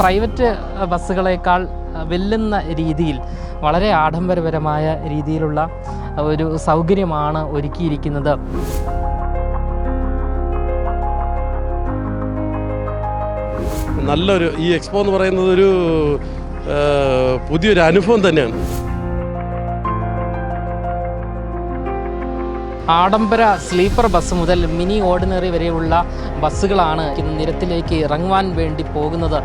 Private ബസ്സുകളേക്കാൾ വെല്ലുന്ന രീതിയിൽ വളരെ ആഡംബരപരമായ രീതിയിലുള്ള ഒരു സൗകര്യമാണ് ഒരുക്കിയിരിക്കുന്നത്. നല്ലൊരു ഈ എക്സ്പോ എന്ന് പറയുന്നത് ഒരു പുതിയൊരു അനുഭവം തന്നെയാണ്. ആഡംബര സ്ലീപ്പർ ബസ് മുതൽ മിനി ഓർഡിനറി വരെയുള്ള ബസ്സുകളാണ് ഇന്ന് നിരത്തിലേക്ക് ഇറങ്ങുവാൻ വേണ്ടി പോകുന്നത്.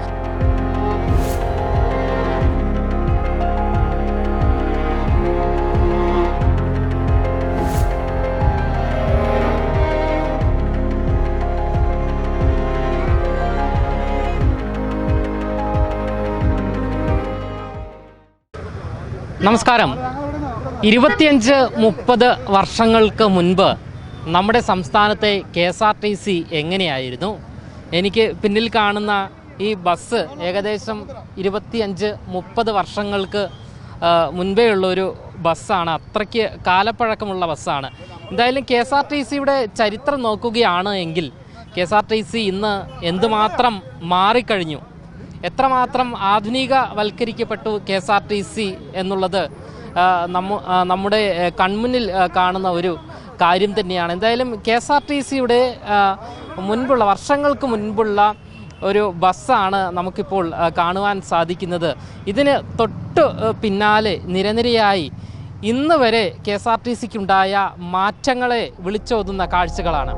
നമസ്കാരം. ഇരുപത്തിയഞ്ച് മുപ്പത് വർഷങ്ങൾക്ക് മുൻപ് നമ്മുടെ സംസ്ഥാനത്തെ K S R T C എങ്ങനെയായിരുന്നു? എനിക്ക് പിന്നിൽ കാണുന്ന ഈ ബസ് ഏകദേശം ഇരുപത്തിയഞ്ച് മുപ്പത് വർഷങ്ങൾക്ക് മുൻപേ ഉള്ളൊരു ബസ്സാണ്. അത്രയ്ക്ക് കാലപ്പഴക്കമുള്ള ബസ്സാണ്. എന്തായാലും കെ എസ് ആർ ടി സിയുടെ ചരിത്രം നോക്കുകയാണ് എങ്കിൽ K S R T C ഇന്ന് എന്തുമാത്രം മാറിക്കഴിഞ്ഞു? എത്രമാത്രം ആധുനികവൽക്കരിക്കപ്പെട്ടു K S R T C എന്നുള്ളത് നമ്മുടെ കൺമുന്നിൽ കാണുന്ന ഒരു കാര്യം തന്നെയാണ്. എന്തായാലും കെ എസ് ആർ ടി സിയുടെ മുൻപുള്ള വർഷങ്ങൾക്ക് മുൻപുള്ള ഒരു ബസ്സാണ് നമുക്കിപ്പോൾ കാണുവാൻ സാധിക്കുന്നത്. ഇതിന് തൊട്ട് പിന്നാലെ നിരനിരയായി ഇന്ന് വരെ കെ എസ് ആർ ടി സിക്കുണ്ടായ മാറ്റങ്ങളെ വിളിച്ചോതുന്ന കാഴ്ചകളാണ്.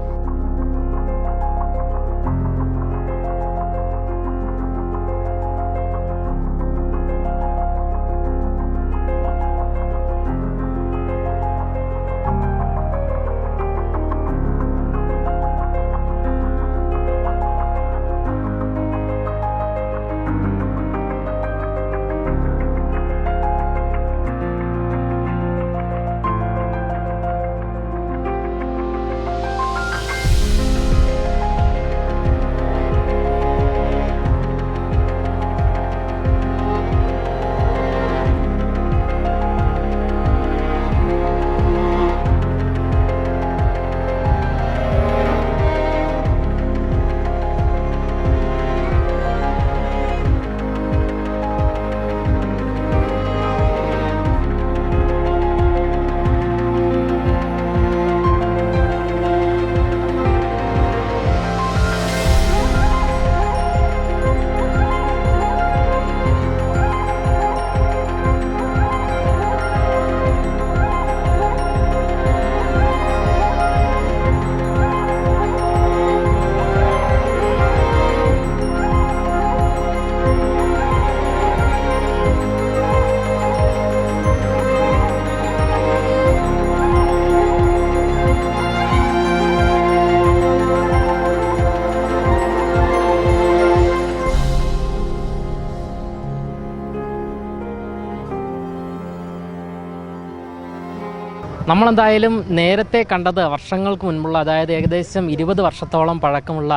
നമ്മളെന്തായാലും നേരത്തെ കണ്ടത് വർഷങ്ങൾക്ക് മുൻപുള്ള അതായത് ഏകദേശം ഇരുപത് വർഷത്തോളം പഴക്കമുള്ള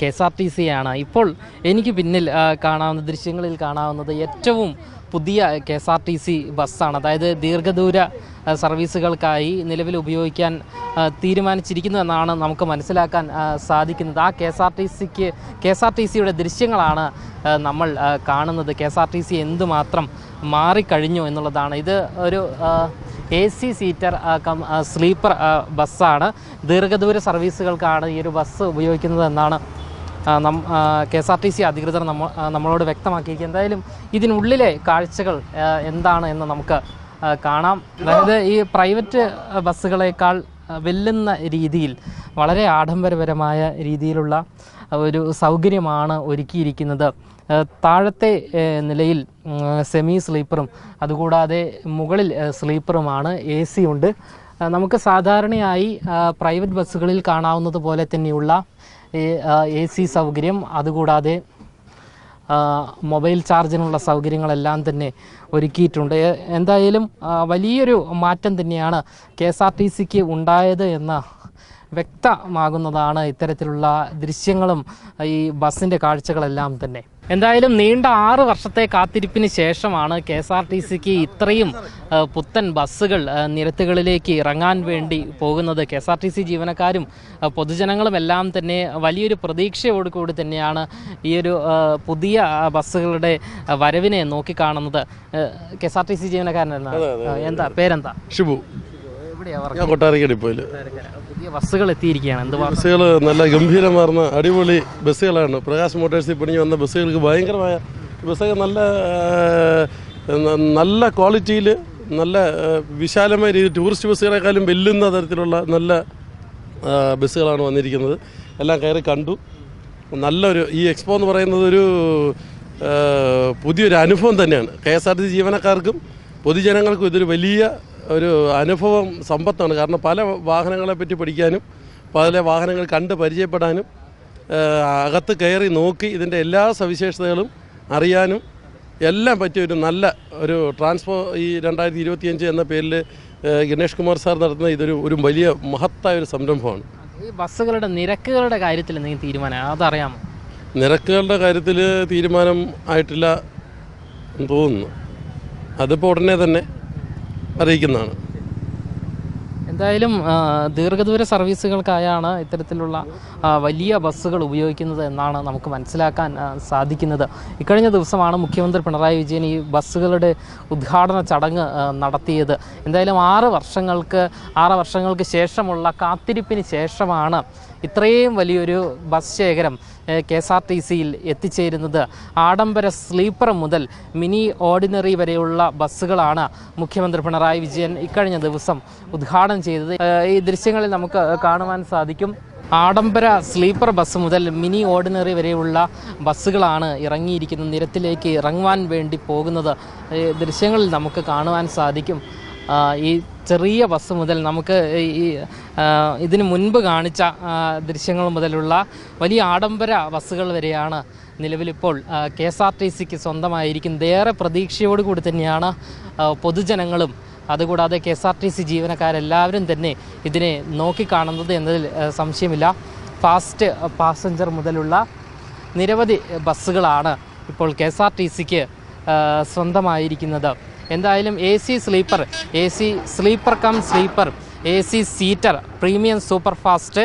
K S R T C ആണ് ഇപ്പോൾ എനിക്ക് പിന്നിൽ കാണാവുന്ന ദൃശ്യങ്ങളിൽ കാണാവുന്നത് ഏറ്റവും പുതിയ K S R T C ബസ്സാണ്. അതായത് ദീർഘദൂര സർവീസുകൾക്കായി നിലവിൽ ഉപയോഗിക്കാൻ തീരുമാനിച്ചിരിക്കുന്നു എന്നാണ് നമുക്ക് മനസ്സിലാക്കാൻ സാധിക്കുന്നത്. ആ കെ എസ് ആർ ടി സിക്ക് കെ എസ് ആർ ടി സിയുടെ ദൃശ്യങ്ങളാണ് നമ്മൾ കാണുന്നത്. K S R T C എന്തുമാത്രം മാറിക്കഴിഞ്ഞു എന്നുള്ളതാണ്. ഇത് ഒരു A C seater cum sleeper ബസ്സാണ്. ദീർഘദൂര സർവീസുകൾക്കാണ് ഈ ഒരു ബസ് ഉപയോഗിക്കുന്നത് എന്നാണ് K S R T C അധികൃതർ നമ്മ നമ്മളോട് വ്യക്തമാക്കിയിരിക്കുക എന്തായാലും ഇതിനുള്ളിലെ കാഴ്ചകൾ എന്താണ് എന്ന് നമുക്ക് കാണാം. അതായത് ഈ പ്രൈവറ്റ് ബസ്സുകളേക്കാൾ വെല്ലുന്ന രീതിയിൽ വളരെ ആഡംബരപരമായ രീതിയിലുള്ള ഒരു സൗകര്യമാണ് ഒരുക്കിയിരിക്കുന്നത്. താഴത്തെ നിലയിൽ സെമി സ്ലീപ്പറും അതുകൂടാതെ മുകളിൽ സ്ലീപ്പറുമാണ് എ സി ഉണ്ട്. നമുക്ക് സാധാരണയായി പ്രൈവറ്റ് ബസ്സുകളിൽ കാണാവുന്നത് പോലെ തന്നെയുള്ള എ സി സൗകര്യം അതുകൂടാതെ മൊബൈൽ ചാർജിനുള്ള സൗകര്യങ്ങളെല്ലാം തന്നെ ഒരുക്കിയിട്ടുണ്ട്. എന്തായാലും വലിയൊരു മാറ്റം തന്നെയാണ് കെ എസ് ആർ ടി സിക്ക് ഉണ്ടായത് എന്ന വ്യക്തമാകുന്നതാണ് ഇത്തരത്തിലുള്ള ദൃശ്യങ്ങളും ഈ ബസ്സിന്റെ കാഴ്ചകളെല്ലാം തന്നെ. എന്തായാലും നീണ്ട ആറ് വർഷത്തെ കാത്തിരിപ്പിന് ശേഷമാണ് കെ എസ് ആർ ടി സിക്ക് ഇത്രയും പുത്തൻ ബസ്സുകൾ നിരത്തുകളിലേക്ക് ഇറങ്ങാൻ വേണ്ടി പോകുന്നത്. K S R T C ജീവനക്കാരും പൊതുജനങ്ങളും എല്ലാം തന്നെ വലിയൊരു പ്രതീക്ഷയോട് കൂടി തന്നെയാണ് ഈ ഒരു പുതിയ ബസ്സുകളുടെ വരവിനെ നോക്കിക്കാണുന്നത്. K S R T C ജീവനക്കാരനല്ല. എന്താ പേരെന്താ? ഷിബു. ഞാൻ കൊട്ടാരക്കര ഡിപ്പോയിൽ പുതിയ ബസ്സുകൾ എത്തിയിരിക്കുകയാണ്. എന്ത് ബസ്സുകൾ നല്ല ഗംഭീരമാർന്ന അടിപൊളി ബസ്സുകളാണ്. പ്രകാശ് മോട്ടോഴ്സിൽ പണിഞ്ഞ് വന്ന ബസ്സുകൾക്ക് ഭയങ്കരമായ ബസ്സൊക്കെ നല്ല നല്ല ക്വാളിറ്റിയിൽ നല്ല വിശാലമായ രീതിയിൽ ടൂറിസ്റ്റ് ബസ്സുകളെക്കാളും വെല്ലുന്ന തരത്തിലുള്ള നല്ല ബസ്സുകളാണ് വന്നിരിക്കുന്നത്. എല്ലാം കയറി കണ്ടു. നല്ലൊരു ഈ എക്സ്പോ എന്ന് പറയുന്നത് ഒരു പുതിയൊരു അനുഭവം തന്നെയാണ്. K S R T C ജീവനക്കാർക്കും പൊതുജനങ്ങൾക്കും ഇതൊരു വലിയ ഒരു അനുഭവം സമ്പത്താണ്. കാരണം പല വാഹനങ്ങളെ പറ്റി പഠിക്കാനും പല വാഹനങ്ങൾ കണ്ട് പരിചയപ്പെടാനും അകത്ത് കയറി നോക്കി ഇതിന്റെ എല്ലാ സവിശേഷതകളും അറിയാനും എല്ലാം പറ്റിയ ഒരു നല്ല ഒരു ട്രാൻസ്ഫോ ഈ രണ്ടായിരത്തി ഇരുപത്തിയഞ്ച് എന്ന പേരിൽ ഗണേഷ് കുമാർ സാർ നടത്തുന്ന ഇതൊരു ഒരു വലിയ മഹത്തായ ഒരു സംരംഭമാണ്. ഈ ബസ്സുകളുടെ നിരക്കുകളുടെ കാര്യത്തിൽ എന്തെങ്കിലും തീരുമാനം അതറിയാമോ? നിരക്കുകളുടെ കാര്യത്തിൽ തീരുമാനം ആയിട്ടില്ല തോന്നുന്നു. അതിപ്പോൾ ഉടനെ തന്നെ അറിയിക്കുന്നതാണ്. എന്തായാലും ദീർഘദൂര സർവീസുകൾക്കായാണ് ഇത്തരത്തിലുള്ള വലിയ ബസ്സുകൾ ഉപയോഗിക്കുന്നത് എന്നാണ് നമുക്ക് മനസ്സിലാക്കാൻ സാധിക്കുന്നത്. ഇക്കഴിഞ്ഞ ദിവസമാണ് മുഖ്യമന്ത്രി പിണറായി വിജയൻ ഈ ബസ്സുകളുടെ ഉദ്ഘാടന ചടങ്ങ് നടത്തിയത്. എന്തായാലും ആറ് വർഷങ്ങൾക്ക് ആറ് വർഷങ്ങൾക്ക് ശേഷമുള്ള കാത്തിരിപ്പിന് ശേഷമാണ് ഇത്രയും വലിയൊരു ബസ് ശേഖരം കെ എസ് ആർ ടി സിയിൽ എത്തിച്ചേരുന്നത്. ആഡംബര സ്ലീപ്പർ മുതൽ മിനി ഓർഡിനറി വരെയുള്ള ബസ്സുകളാണ് മുഖ്യമന്ത്രി പിണറായി വിജയൻ ഇക്കഴിഞ്ഞ ദിവസം ഉദ്ഘാടനം ചെയ്തത്. ഈ ദൃശ്യങ്ങളിൽ നമുക്ക് കാണുവാൻ സാധിക്കും. ആഡംബര സ്ലീപ്പർ ബസ് മുതൽ മിനി ഓർഡിനറി വരെയുള്ള ബസ്സുകളാണ് ഇറങ്ങിയിരിക്കുന്നത്. നിരത്തിലേക്ക് ഇറങ്ങുവാൻ വേണ്ടി പോകുന്നത്. ദൃശ്യങ്ങളിൽ നമുക്ക് കാണുവാൻ സാധിക്കും. ഈ ചെറിയ ബസ് മുതൽ നമുക്ക് ഈ ഇതിന് മുൻപ് കാണിച്ച ദൃശ്യങ്ങൾ മുതലുള്ള വലിയ ആഡംബര ബസ്സുകൾ വരെയാണ് നിലവിലിപ്പോൾ കെ എസ് ആർ ടി സിക്ക് സ്വന്തമായിരിക്കുന്നത് ഏറെ പ്രതീക്ഷയോടുകൂടി തന്നെയാണ് പൊതുജനങ്ങളും അതുകൂടാതെ K S R T C ജീവനക്കാരെല്ലാവരും തന്നെ ഇതിനെ നോക്കിക്കാണുന്നത് എന്നതിൽ സംശയമില്ല. ഫാസ്റ്റ് പാസഞ്ചർ മുതലുള്ള നിരവധി ബസ്സുകളാണ് ഇപ്പോൾ കെ എസ് ആർ ടി സിക്ക് സ്വന്തമായിരിക്കുന്നത്. എന്തായാലും A C sleeper A C sleeper cum sleeper A C seater premium super fast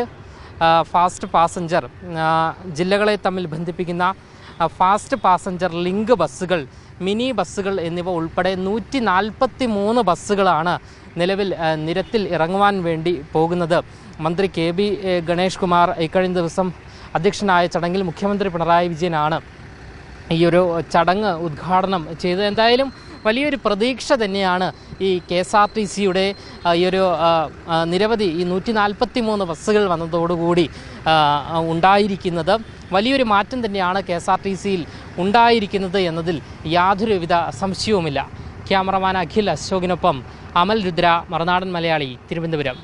fast passenger ജില്ലകളെ തമ്മിൽ ബന്ധിപ്പിക്കുന്ന ഫാസ്റ്റ് പാസഞ്ചർ ലിങ്ക് ബസ്സുകൾ മിനി ബസ്സുകൾ എന്നിവ ഉൾപ്പെടെ നൂറ്റി നാൽപ്പത്തി മൂന്ന് ബസ്സുകളാണ് നിലവിൽ നിരത്തിൽ ഇറങ്ങുവാൻ വേണ്ടി പോകുന്നത്. മന്ത്രി കെ ബി ഗണേഷ് കുമാർ ഇക്കഴിഞ്ഞ ദിവസം അധ്യക്ഷനായ ചടങ്ങിൽ മുഖ്യമന്ത്രി പിണറായി വിജയനാണ് ഈ ഒരു ചടങ്ങ് ഉദ്ഘാടനം ചെയ്തത്. എന്തായാലും വലിയൊരു പ്രതീക്ഷ തന്നെയാണ് ഈ കെ എസ് ആർ ടി സിയുടെ ഈ ഒരു നിരവധി ഈ നൂറ്റി നാൽപ്പത്തി മൂന്ന് ബസ്സുകൾ വന്നതോടുകൂടി ഉണ്ടായിരിക്കുന്നത്. വലിയൊരു മാറ്റം തന്നെയാണ് കെ എസ് ആർ ടി സിയിൽ ഉണ്ടായിരിക്കുന്നത് എന്നതിൽ യാതൊരുവിധ സംശയവുമില്ല. ക്യാമറമാൻ അഖിൽ അശോകിനൊപ്പം അമൽ രുദ്ര മറുനാടൻ മലയാളി തിരുവനന്തപുരം.